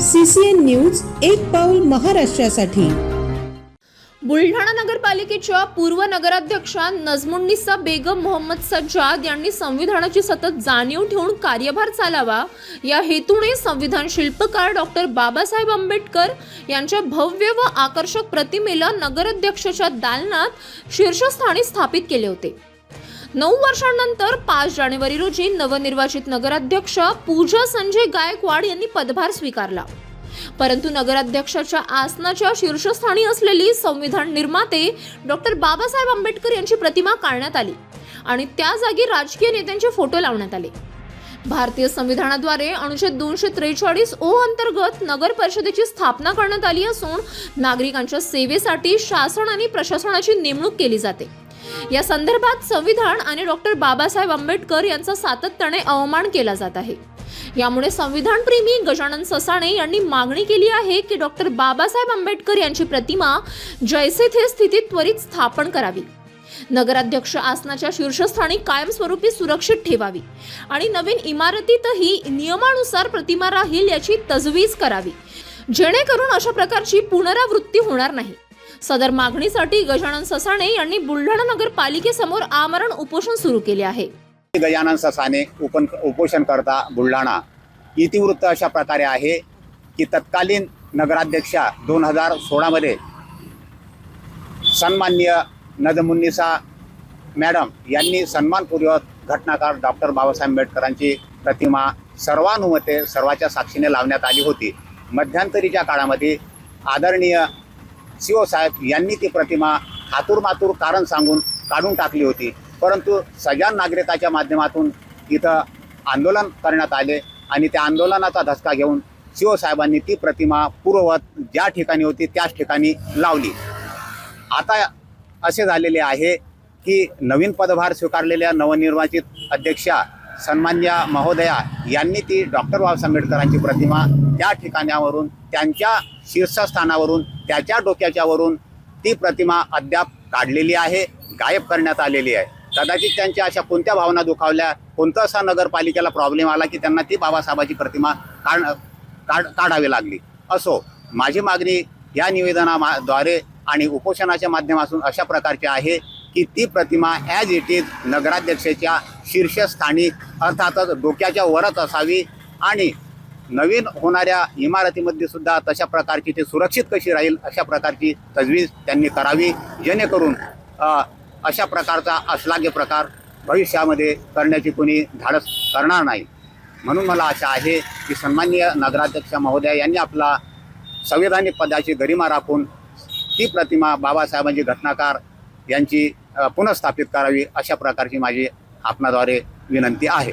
CCN news एक पाऊल महाराष्ट्रासाठी. बुलढाणा नगरपालिकेच्या पूर्व नगराध्यक्षा नजमुन्निसा बेगम मोहम्मद सज्जाद यांनी संविधानाची सतत जाणीव ठेवून कार्यभार चालावा. या हेतूने संविधान शिल्पकार डॉक्टर बाबासाहेब आंबेडकर यांच्या भव्य व आकर्षक प्रतिमेला नगराध्यक्षाच्या दालनात शीर्षस्थानी स्थापित केले होते. नऊ वर्षांनंतर पाच जानेवारी रोजी नवनिर्वाचित नगराध्यक्ष पूजा संजय गायकवाड यांनी पदभार स्वीकारला. परंतु नगराध्यक्षाच्या आसनाच्या शीर्षस्थानी असलेली संविधान निर्माते डॉक्टर बाबासाहेब आंबेडकर यांची प्रतिमा काढण्यात आली आणि त्या जागी राजकीय नेत्यांचे फोटो लावण्यात आले. भारतीय संविधानाद्वारे अनुच्छेद दोनशे त्रेचाळीस ओ अंतर्गत नगर परिषदेची स्थापना करण्यात आली असून नागरिकांच्या सेवेसाठी शासन आणि प्रशासनाची नेमणूक केली जाते. या संदर्भात संविधान आणि डॉक्टर बाबासाहेब आंबेडकर यांचा सातत्याने अवमान केला जात आहे. यामुळे संविधानप्रेमी गजानन ससाणे यांनी मागणी केली आहे की डॉक्टर बाबासाहेब आंबेडकर यांची प्रतिमा जैसे थे स्थितीत त्वरित स्थापन करावी. नगराध्यक्ष आसनाच्या शीर्षस्थानी कायमस्वरूपी सुरक्षित ठेवावी आणि नवीन इमारतीतही नियमानुसार प्रतिमा राहील याची तजवीज करावी. जेणेकरून अशा प्रकारची पुनरावृत्ती होणार नाही. सदर मागणीसाठी गजानन ससाणे यांनी बुलढाणा नगरपालिकेसमोर आमरण उपोषण सुरू केले आहे. गजानन ससाने उपन उपोषणकर्ता बुलढाणा. इतिवृत्त अशा प्रकारे आहे की तत्कालीन नगराध्यक्षा दोन हजार सोळामध्ये सन्माननीय नदमुन्निसा मॅडम यांनी सन्मानपूर्वक घटनाकार डॉक्टर बाबासाहेब आंबेडकरांची प्रतिमा सर्वानुमते सर्वाच्या साक्षीने लावण्यात आली होती. मध्यंतरीच्या काळामध्ये आदरणीय शिवसाहेब यांनी ती प्रतिमा हातूरमातूर कारण सांगून काढून टाकली होती. परंतु सगळ्या नागरिकाच्या माध्यमातून इथं आंदोलन करण्यात आले आणि त्या आंदोलनाचा धसका घेऊन शिवसाहेबांनी ती प्रतिमा पूर्ववत ज्या ठिकाणी होती त्याच ठिकाणी लावली. आता असे झालेले आहे की नवीन पदभार स्वीकारलेल्या नवनिर्वाचित अध्यक्षा सन्मान्य महोदया यांनी ती डॉक्टर बाबासाहेब आंबेडकरांची प्रतिमा त्या ठिकाणावरून त्यांच्या शीर्षस्थानावरून त्याच्या डोक्याच्यावरून ती प्रतिमा अद्याप काढलेली आहे गायब करण्यात आलेली आहे. कदाचित त्यांच्या अशा कोणत्या भावना दुखावल्या कोणता असा नगरपालिकेला प्रॉब्लेम आला की त्यांना ती बाबासाहेबाची प्रतिमा काढ काढ काढावी लागली. असो माझी मागणी या निवेदनाद्वारे आणि उपोषणाच्या माध्यमातून अशा प्रकारची आहे की ती प्रतिमा ॲज इट इज नगराध्यक्षाच्या शीर्षस्थानी अर्थातच डोक्याच्या वरच असावी आणि नवीन होणाऱ्या इमारतीमध्ये सुद्धा तशा प्रकारची ते सुरक्षित कशी राहील अशा प्रकारची तजवीज त्यांनी करावी जेणेकरून अशा प्रकारचा अश्लाघ्य प्रकार भविष्यामध्ये करण्याची कोणी धाडस करणार नाही. म्हणून मला आशा आहे की सन्माननीय नगराध्यक्ष महोदय यांनी आपला संविधानिक पदाची गरिमा राखून ती प्रतिमा बाबासाहेबांची घटनाकार यांची पुनर्स्थापित करावी अशा प्रकारची माझी आपणाद्वारे विनंती आहे.